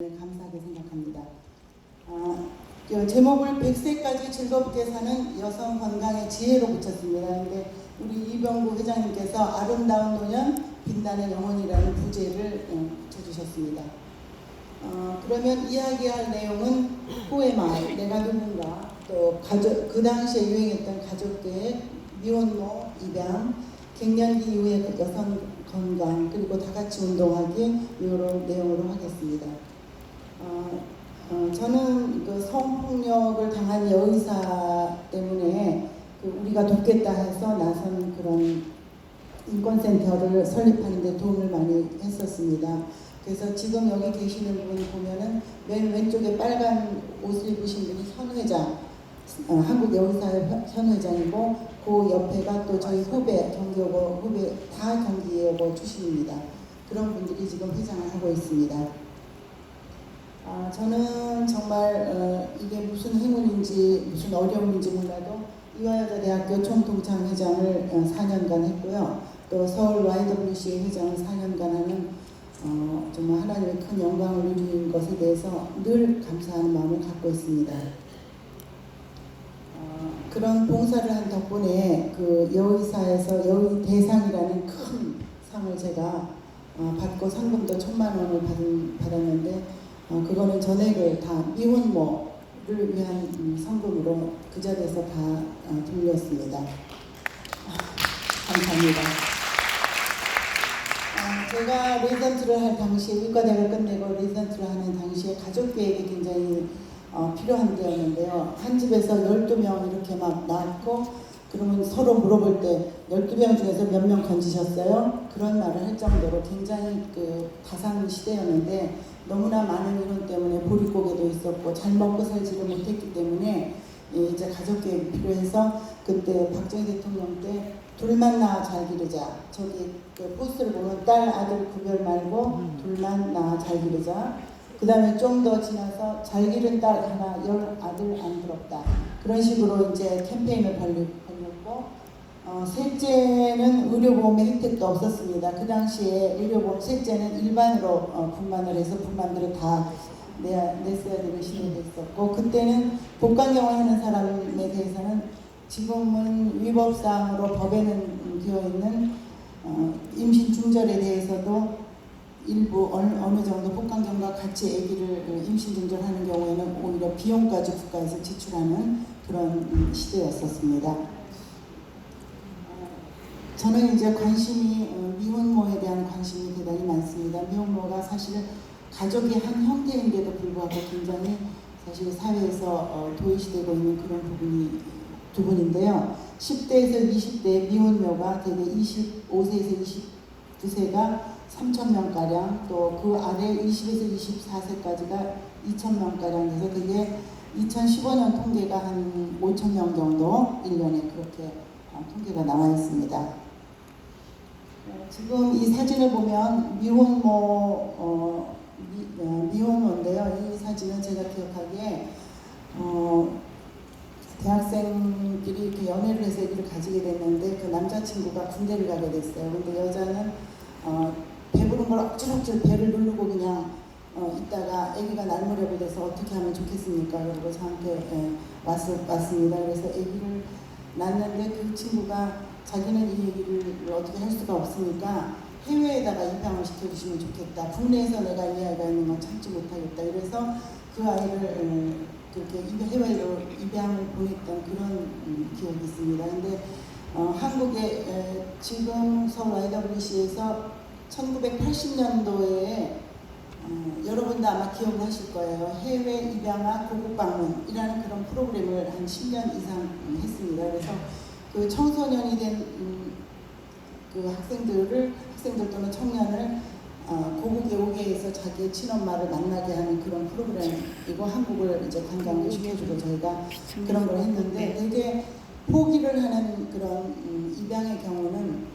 네, 감사하게 생각합니다. 아, 그 제목을 100세까지 즐겁게 사는 여성 건강의 지혜로 붙였습니다. 근데 우리 이병구 회장님께서 아름다운 노년 빛나는 영혼이라는 부제를 어, 붙여주셨습니다. 어, 그러면 이야기할 내용은 포에마이, 내가 누군가, 또 가족, 그 당시에 유행했던 가족계획, 미혼모, 입양, 갱년기 이후의 여성 건강, 그리고 다 같이 운동하기, 이런 내용으로 하겠습니다. 어, 어, 저는 그 성폭력을 당한 여의사 때문에 그 우리가 돕겠다 해서 나선 그런 인권센터를 설립하는 데 도움을 많이 했었습니다. 그래서 지금 여기 계시는 분 보면은 맨 왼쪽에 빨간 옷을 입으신 분이 현 회장, 어, 한국 여의사회 현 회장이고 그 옆에가 또 저희 후배 경기여고 후배 다 경기여고 출신입니다. 그런 분들이 지금 회장을 하고 있습니다. 아, 저는 정말 어, 이게 무슨 행운인지 무슨 어려움인지 몰라도 이화여자대학교 총동창 회장을 어, 4년간 했고요. 또 서울 YWCA 회장을 4년간 하는 어, 정말 하나님의 큰 영광을 누리는 것에 대해서 늘 감사하는 마음을 갖고 있습니다. 어, 그런 봉사를 한 덕분에 그 여의사에서 여의 대상이라는 큰 상을 제가 어, 받고 상금도 천만 원을 받은, 받았는데 어, 그거는 전액을 다 미혼모를 위한 음, 성금으로 그 자리에서 다 어, 돌렸습니다. 아, 감사합니다. 어, 제가 레지던트를 할 당시에 의과대를 끝내고 레지던트를 하는 당시에 가족 계획이 굉장히 어, 필요한 때였는데요. 한 집에서 12명 이렇게 막 낳고 그러면 서로 물어볼 때 12명 중에서 몇 명 건지셨어요? 그런 말을 할 정도로 굉장히 그 가상 시대였는데 너무나 많은 인원 때문에 보릿고개도 있었고 잘 먹고 살지를 못했기 때문에 예, 이제 가족 계획이 필요해서 그때 박정희 대통령 때 둘만 낳아 잘 기르자. 저기 그 포스터를 보면 딸 아들 구별 말고 둘만 낳아 잘 기르자. 그 다음에 좀 더 지나서 잘 기른 딸 하나 열 아들 안 부럽다. 그런 식으로 이제 캠페인을 벌리, 벌렸고 어, 셋째는 의료보험의 혜택도 없었습니다. 그 당시에 의료보험 셋째는 일반으로 어, 분만을 해서 분만들을 다 내야, 냈어야 되는 시대가 있었고 그때는 복강경을 하는 사람에 대해서는 지금은 위법상으로 법에는 음, 되어 있는 어, 임신 중절에 대해서도 일부 어느, 어느 정도 복강경과 같이 아기를 어, 임신 중절하는 경우에는 오히려 비용까지 국가에서 지출하는 그런 음, 시대였었습니다. 저는 이제 관심이 어, 미혼모에 대한 관심이 대단히 많습니다. 미혼모가 사실 가족의 한 형태인데도 불구하고 굉장히 사실 사회에서 어, 도외시되고 있는 그런 부분이 두 분인데요. 10대에서 20대 미혼모가 대개 25세에서 29세가 3천 명가량 또 그 아래 20에서 24세까지가 2천 명가량 돼서 그게 2015년 통계가 한 5천 명 정도 1년에 그렇게 어, 통계가 나와 있습니다. 어, 지금 이 사진을 보면 미혼모 어, 미, 어, 미 혼모인데요. 이 사진은 제가 기억하기에 어, 대학생끼리 이렇게 연애를 해서 아기를 가지게 됐는데 그 남자친구가 군대를 가게 됐어요. 근데 여자는 어, 배부른 걸 억지로억지로 배를 누르고 그냥 어, 있다가 아기가 날 무렵이 돼서 어떻게 하면 좋겠습니까? 그리고 저한테 예, 왔, 왔습니다. 그래서 아기를 낳는데 그 친구가 자기는 이 얘기를 어떻게 할 수가 없으니까 해외에다가 입양을 시켜주시면 좋겠다. 국내에서 내가 이 아이가 있는 건 참지 못하겠다. 그래서 그 아이를 음, 그렇게 입- 해외로 입양을 보냈던 그런 음, 기억이 있습니다. 근데 어, 한국에 에, 지금 서울 IWC에서 1980년도에 어, 여러분도 아마 기억나실 거예요. 해외 입양아 고국 방문이라는 그런 프로그램을 한 10년 이상 했습니다. 그래서 그 청소년이 된 음, 그 학생들을 학생들 또는 청년을 어, 오게 해서 자기의 친엄마를 만나게 하는 그런 프로그램이고 한국을 이제 관광도 시켜주고 저희가 그런 걸 했는데 되게 포기를 하는 그런 음, 입양의 경우는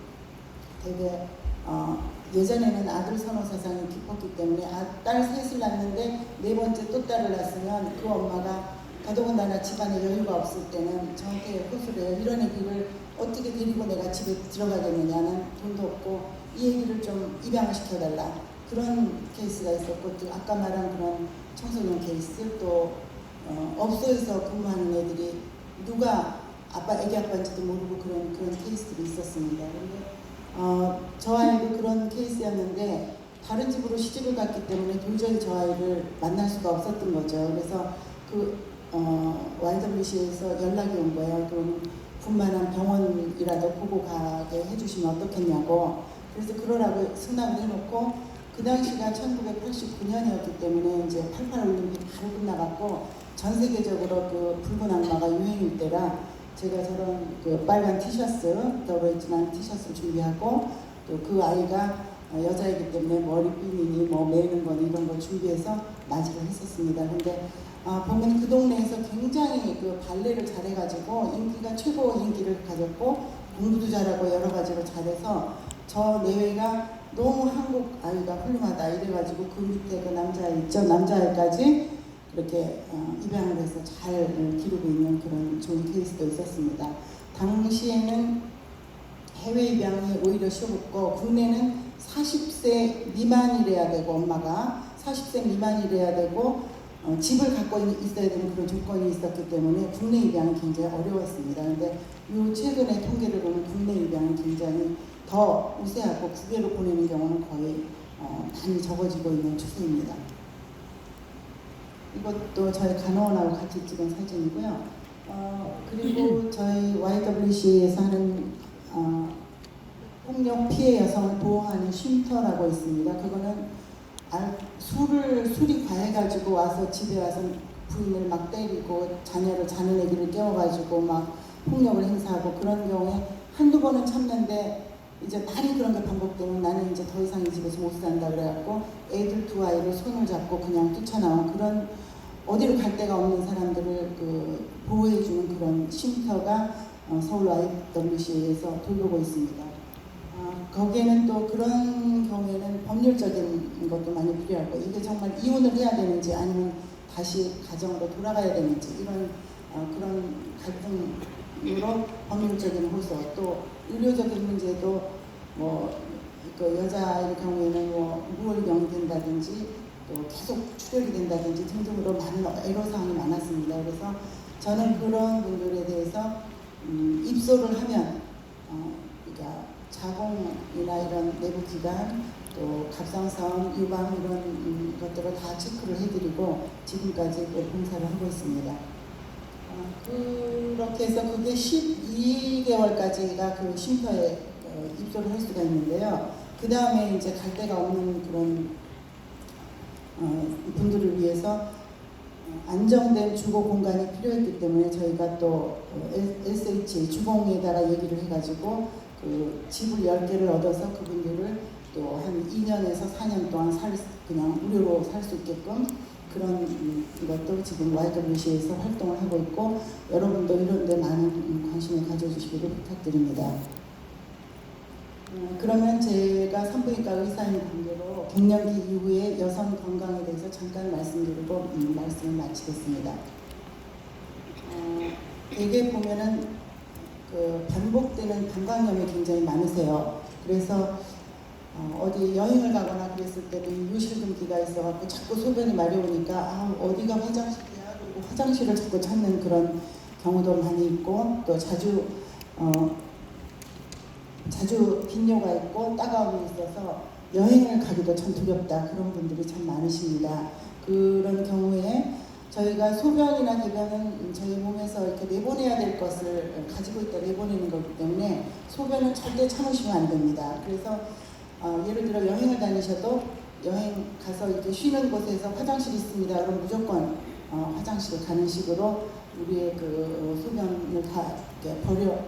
되게 어, 예전에는 아들 선호 사상이 깊었기 때문에 아, 딸 셋을 낳는데 네 번째 또 딸을 낳았으면 그 엄마가 더더군다나 집안에 여유가 없을 때는 저한테 호소를 해요. 이런 애기를 어떻게 데리고 내가 집에 들어가겠느냐는 돈도 없고 이 애기를 좀 입양을 시켜달라. 그런 케이스가 있었고 또 아까 말한 그런 청소년 케이스 또 어, 업소에서 근무하는 애들이 누가 아빠 애기 아빠인지도 모르고 그런 그런 케이스들이 있었습니다. 근데 어, 저 아이도 그런 케이스였는데 다른 집으로 시집을 갔기 때문에 도저히 저 아이를 만날 수가 없었던 거죠. 그래서 그 어, YWC에서 연락이 온 거예요. 그럼 분만한 병원이라도 보고 가게 해주시면 어떻겠냐고. 그래서 그러라고 승낙을 해놓고 그 당시가 1989년이었기 때문에 이제 88 올림픽 바로 끝나갔고 전 세계적으로 그 붉은 악마가 유행일 때라 제가 저런 그 빨간 티셔츠, 더블에지난 티셔츠를 준비하고 또 그 아이가 어, 여자이기 때문에 머리 핀이니 뭐 매는 거니 이런 걸 준비해서 맞이를 했었습니다. 근데 아, 보면 그 동네에서 굉장히 그 발레를 잘해가지고 인기가 최고 인기를 가졌고 공부도 잘하고 여러 가지로 잘해서 저 내외가 너무 한국 아이가 훌륭하다 이래가지고 그 밑에 그 남자아이 있죠 남자아이까지 그렇게 어, 입양을 해서 잘 어, 기르고 있는 그런 좋은 케이스도 있었습니다. 당시에는 해외 입양이 오히려 쉬웠고 국내는 40세 미만이래야 되고 엄마가 40세 미만이래야 되고 어, 집을 갖고 있- 있어야 되는 그런 조건이 있었기 때문에 국내 입양이 굉장히 어려웠습니다. 근데 요 최근에 통계를 보면 국내 입양이 굉장히 더 우세하고 국외로 보내는 경우는 거의 어, 많이 적어지고 있는 추세입니다. 이것도 저희 간호원하고 같이 찍은 사진이고요. 어, 그리고 저희 YWC에서 하는 어, 폭력 피해 여성을 보호하는 쉼터라고 있습니다. 그거는 알- 술을 술이 과해가지고 와서 집에 와서 부인을 막 때리고 자녀를 자는 애기를 깨워가지고 막 폭력을 행사하고 그런 경우에 한두 번은 참는데 이제 많이 그런 게 반복되면 나는 이제 더 이상 이 집에서 못 산다 그래갖고 애들 두 아이를 손을 잡고 그냥 뛰쳐나온 그런 어디로 갈 데가 없는 사람들을 그 보호해주는 그런 쉼터가 어, 서울 YWC에서 돌보고 있습니다. 아, 거기에는 또 그런 경우에는 법률적인 것도 많이 필요하고 이게 정말 이혼을 해야 되는지 아니면 다시 가정으로 돌아가야 되는지 이런 어, 그런 갈등으로 법률적인 호소 또 의료적인 문제도 뭐그 여자의 경우에는 뭐 무월경이 된다든지 또 계속 출혈이 된다든지 등등으로 많은 애로사항이 많았습니다. 그래서 저는 그런 분들에 대해서 음, 입소를 하면 어, 자궁이나 이런 내부 기관 또 갑상선 유방 이런 음, 것들을 다 체크를 해드리고 지금까지 그 봉사를 하고 있습니다. 어, 그렇게 해서 그게 12개월까지가 그 쉼터에 어, 입소를 할 수가 있는데요. 그 다음에 이제 갈 데가 없는 그런 어, 분들을 위해서 어, 안정된 주거 공간이 필요했기 때문에 저희가 또 어, SH 주공에다가 얘기를 해가지고 그 집을 10개를 얻어서 그분들을 또 한 2년에서 4년 동안 살 수- 그냥 무료로 살 수 있게끔 그런 음, 것도 지금 YWC에서 활동을 하고 있고 여러분도 이런 데 많은 음, 관심을 가져주시기를 부탁드립니다. 음, 그러면 제가 산부인과 의사인 관계로 갱년기 이후에 여성 건강에 대해서 잠깐 말씀드리고 음, 말씀을 마치겠습니다. 어, 대개 보면은 그 반복되는 방광염이 굉장히 많으세요. 그래서 어, 디 여행을 가거나 그랬을 때도 이 요실금기가 있어갖고 자꾸 소변이 마려우니까 아, 어디가 화장실이야? 그리고 화장실을 자꾸 찾는 그런 경우도 많이 있고 또 자주 어, 자주 빈뇨가 있고 따가움이 있어서 여행을 가기도 참 두렵다 그런 분들이 참 많으십니다. 그런 경우에 저희가 소변이나 대변은 저희 몸에서 이렇게 내보내야 될 것을 가지고 있다 내보내는 거기 때문에 소변은 절대 참으시면 안 됩니다. 그래서 어, 예를 들어 여행을 다니셔도 여행 가서 이렇게 쉬는 곳에서 화장실이 있습니다. 그럼 무조건 어, 화장실 가는 식으로 우리의 그 소변을 다 버려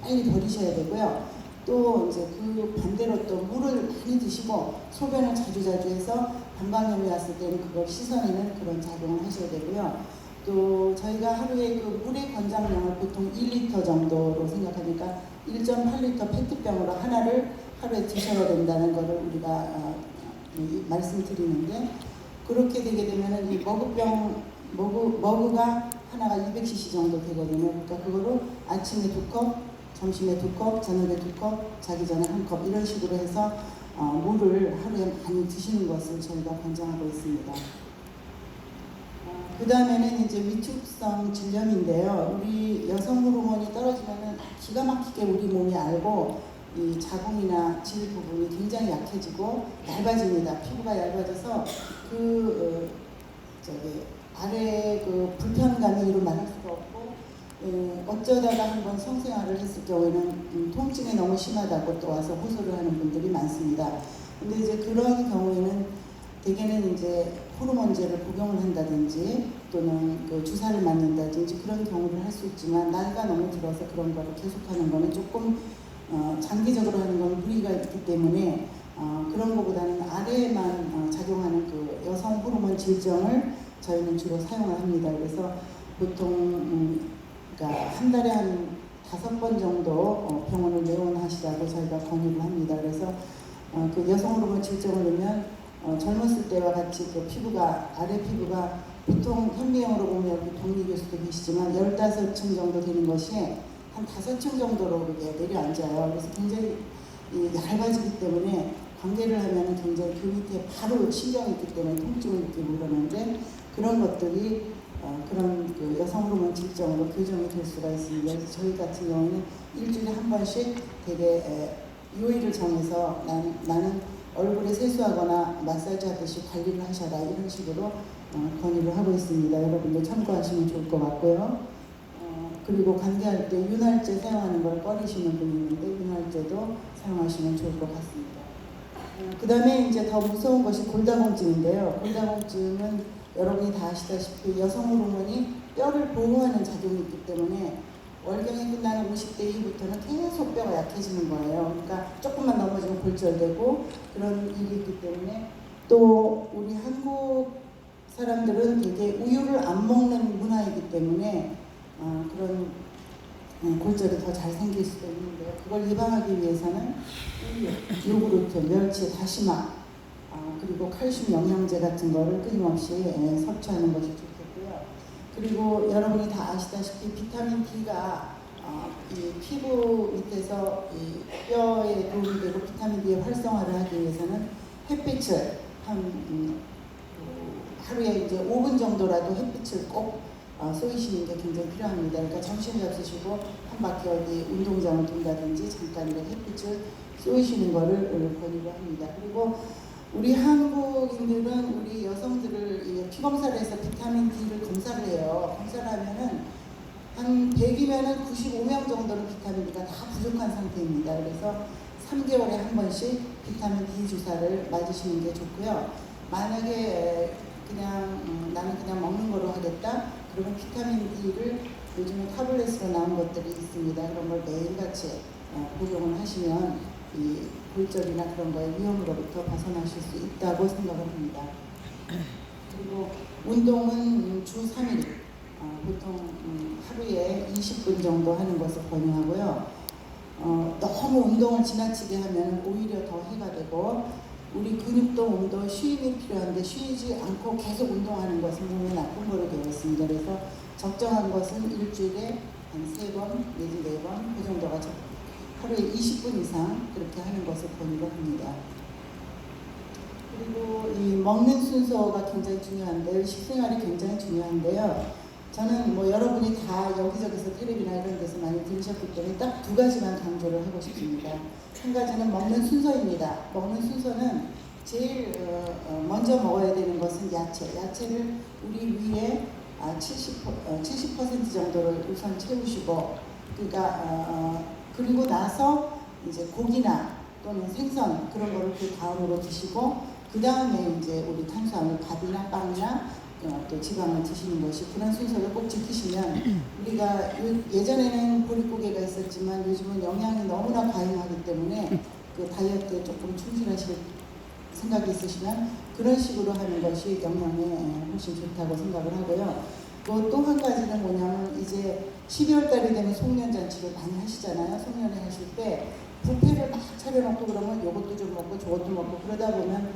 빨리 버리셔야 되고요. 또 이제 그 반대로 또 물을 많이 드시고 소변을 자주자주 해서 방광염이 왔을 때는 그걸 씻어내는 그런 작용을 하셔야 되고요. 또 저희가 하루에 그 물의 권장량을 보통 1리터 정도로 생각하니까 1.8리터 페트병으로 하나를 하루에 드셔야 된다는 거를 우리가 어, 이 말씀드리는데 그렇게 되게 되면은 이 머그병 머그 머그가 하나가 200cc 정도 되거든요. 그러니까 그거로 아침에 두 컵, 점심에 두 컵, 저녁에 두 컵, 자기 전에 한 컵 이런 식으로 해서 어, 물을 하루에 많이 드시는 것을 저희가 권장하고 있습니다. 그 다음에는 이제 위축성 질염인데요. 우리 여성 호르몬이 떨어지면은 기가 막히게 우리 몸이 알고 이 자궁이나 질 부분이 굉장히 약해지고 얇아집니다. 피부가 얇아져서 그 어, 저기 아래 그 불편감이 이루 말할 수가 없고 어, 어쩌다가 한번 성생활을 했을 경우에는 음, 통증이 너무 심하다고 또 와서 호소를 하는 분들이 많습니다. 근데 이제 그런 경우에는 대개는 이제 호르몬제를 복용을 한다든지 또는 그 주사를 맞는다든지 그런 경우를 할 수 있지만 나이가 너무 들어서 그런 거를 계속하는 거는 조금 어, 장기적으로 하는 건 무리가 있기 때문에 어, 그런 것보다는 아래에만 어, 작용하는 그 여성 호르몬 질정을 저희는 주로 사용을 합니다. 그래서 보통 음, 그러니까 한 달에 한 다섯 번 정도 어, 병원을 내원하시라고 저희가 권유를 합니다. 그래서 어, 그 여성 호르몬 질정을 넣으면 어, 젊었을 때와 같이 그 피부가 아래 피부가 보통 현미형으로 보면 여기 동리 교수도 계시지만 15층 정도 되는 것이 한 5층 정도로 그게 내려앉아요. 그래서 굉장히 이 얇아지기 때문에 관계를 하면 굉장히 그 밑에 바로 신경이 있기 때문에 통증을 느끼고 그러는데 그런 것들이 어, 그런 그 여성 호르몬 질정으로 교정이 될 수가 있습니다. 그래서 저희 같은 경우는 일주일에 한 번씩 되게 에, 요일을 정해서 나는, 나는 얼굴에 세수하거나 마사지 하듯이 관리를 하셔라 이런 식으로 어, 권유를 하고 있습니다. 여러분들 참고하시면 좋을 것 같고요. 어, 그리고 관계할 때 윤활제 사용하는 걸 꺼리시는 분이 있는데 윤활제도 사용하시면 좋을 것 같습니다. 그 다음에 이제 더 무서운 것이 골다공증인데요. 골다공증은 여러분이 다 아시다시피 여성 호르몬이 뼈를 보호하는 작용이 있기 때문에 월경이 끝나는 50대 이후부터는 계속 뼈가 약해지는 거예요. 그러니까 조금만 넘어지면 골절되고 그런 일이 있기 때문에 또 우리 한국 사람들은 되게 우유를 안 먹는 문화이기 때문에 어, 그런 음, 골절이 더 잘 생길 수도 있는데요. 그걸 예방하기 위해서는 우유, 요구르트, 멸치, 다시마 어, 그리고 칼슘 영양제 같은 거를 끊임없이 예, 섭취하는 것이 좋겠고요. 그리고 여러분이 다 아시다시피 비타민 D가 어, 이 피부 밑에서 이 뼈에 도움이 되고 비타민 D의 활성화를 하기 위해서는 햇빛을 한 음, 그 하루에 이제 5분 정도라도 햇빛을 꼭 어, 쏘이시는 게 굉장히 필요합니다. 그러니까 점심 잡수시고 한 바퀴 어디 운동장을 돈다든지 잠깐 이렇게 햇빛을 쏘이시는 거를 권유를 합니다. 그리고 우리 한국인들은 우리 여성들을 이 피검사를 해서 비타민 D를 검사를 해요. 검사를 하면은 한 100이면은 95명 정도는 비타민 D가 다 부족한 상태입니다. 그래서 3개월에 한 번씩 비타민 D 주사를 맞으시는 게 좋고요. 만약에 그냥 음, 나는 그냥 먹는 거로 하겠다. 그러면 비타민 D를 요즘에 타블렛으로 나온 것들이 있습니다. 그런 걸 매일같이 어, 복용을 하시면 이 골절이나 그런 거의 위험으로부터 벗어나실 수 있다고 생각을 합니다. 그리고 운동은 음, 주 3일, 어, 보통 음, 하루에 20분 정도 하는 것을 권유하고요. 어, 너무 운동을 지나치게 하면 오히려 더 해가 되고 우리 근육도 몸도 쉼이 필요한데 쉬지 않고 계속 운동하는 것은 몸에 나쁜 거로 되어 있습니다. 그래서 적정한 것은 일주일에 한 세 번 내지 네 번 그 정도가 적, 하루에 20분 이상 그렇게 하는 것을 권유를 합니다. 그리고 이 먹는 순서가 굉장히 중요한데요. 식생활이 굉장히 중요한데요. 저는 뭐 여러분이 다 여기저기서 텔레비나 이런 데서 많이 들으셨기 때문에 딱 두 가지만 강조를 하고 싶습니다. 한 가지는 먹는 순서입니다. 먹는 순서는 제일 어, 어, 먼저 먹어야 되는 것은 야채. 야채를 우리 위에 아, 70, 어, 70% 정도를 우선 채우시고 그러니까 그리고 나서 이제 고기나 또는 생선 그런 거를 그 다음으로 드시고 그 다음에 이제 우리 탄수화물 밥이나 빵이나 어, 또 지방을 드시는 것이 그런 순서를 꼭 지키시면 우리가 요- 예전에는 보릿고개가 있었지만 요즘은 영양이 너무나 과잉하기 때문에 그 다이어트에 조금 충실하실 생각이 있으시면 그런 식으로 하는 것이 영양에 훨씬 좋다고 생각을 하고요. 또또한 가지는 뭐냐면 이제 12월 달이 되면 송년잔치를 많이 하시잖아요. 송년회 하실 때 뷔페를 막 차려놓고 그러면 이것도 좀 먹고 저것도 먹고 그러다 보면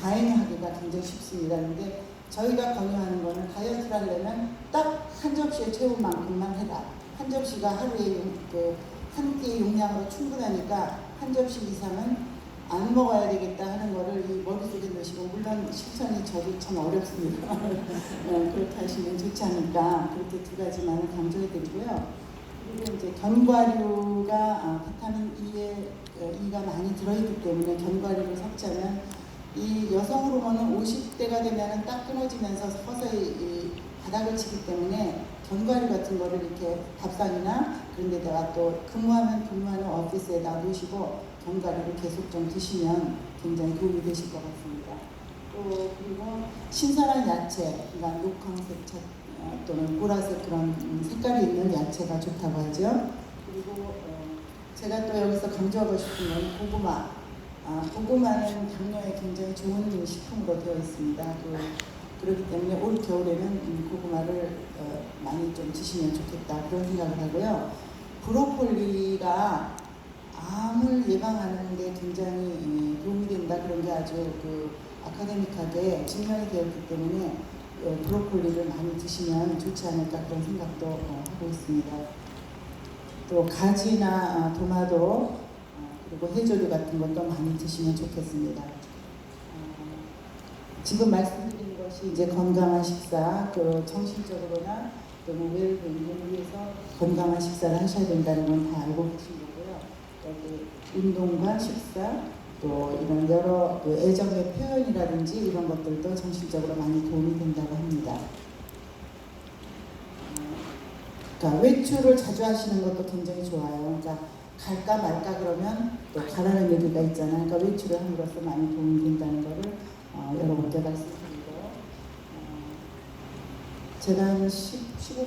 과잉하기가 굉장히 쉽습니다. 근데 저희가 권유하는 거는 다이어트를 하려면 딱 한 접시에 채운 만큼만 해라. 한 접시가 하루에 그 한끼 용량으로 충분하니까 한 접시 이상은 안 먹어야 되겠다 하는 거를 이 머릿속에 넣으시고 물론 실천이 저도 참 어렵습니다. 어, 그렇게 하시면 좋지 않을까 그렇게 두 가지만을 강조해 드리고요. 그리고 이제 견과류가 아, 비타민 E에 어, E가 많이 들어있기 때문에 견과류를 섭취하면 이 여성 호르몬은 50대가 되면은 딱 끊어지면서 서서히 이 바닥을 치기 때문에 견과류 같은 거를 이렇게 밥상이나 그런 데다가 또 근무하면 근무하는 오피스에다 놓으시고 견과류를 계속 좀 드시면 굉장히 도움이 되실 것 같습니다. 또 그리고 신선한 야채, 그러니까 녹황색 차- 어, 또는 보라색 그런 음, 색깔이 있는 야채가 좋다고 하죠. 그리고 어, 제가 또 여기서 강조하고 싶은 건 고구마. 아, 고구마는 당뇨에 굉장히 좋은 식품으로 되어 있습니다. 그, 그렇기 때문에 올 겨울에는 음, 고구마를 어, 많이 좀 드시면 좋겠다 그런 생각을 하고요. 브로콜리가 암을 예방하는 데 굉장히 음, 도움이 된다 그런 게 아주 그 아카데믹하게 증명이 되었기 때문에 어, 브로콜리를 많이 드시면 좋지 않을까 그런 생각도 어, 하고 있습니다. 또 가지나 아, 도마도 어, 그리고 해조류 같은 것도 많이 드시면 좋겠습니다. 어, 지금 말씀드린 것이 이제 건강한 식사, 그 정신적으로나 또는 웰빙을 위해서 건강한 식사를 하셔야 된다는 건 다 알고 계신 거고요. 여기 운동과 식사, 또 이런 여러 그 애정의 표현이라든지 이런 것들도 정신적으로 많이 도움이 된다고 합니다. 어, 그러니까 외출을 자주 하시는 것도 굉장히 좋아요. 그러니까 갈까 말까 그러면 또 가라는 얘기가 있잖아요. 그러니까 외출을 함으로써 많이 도움이 된다는 거를 어, 여러분께 말씀드리고 어, 제가 한 10, 15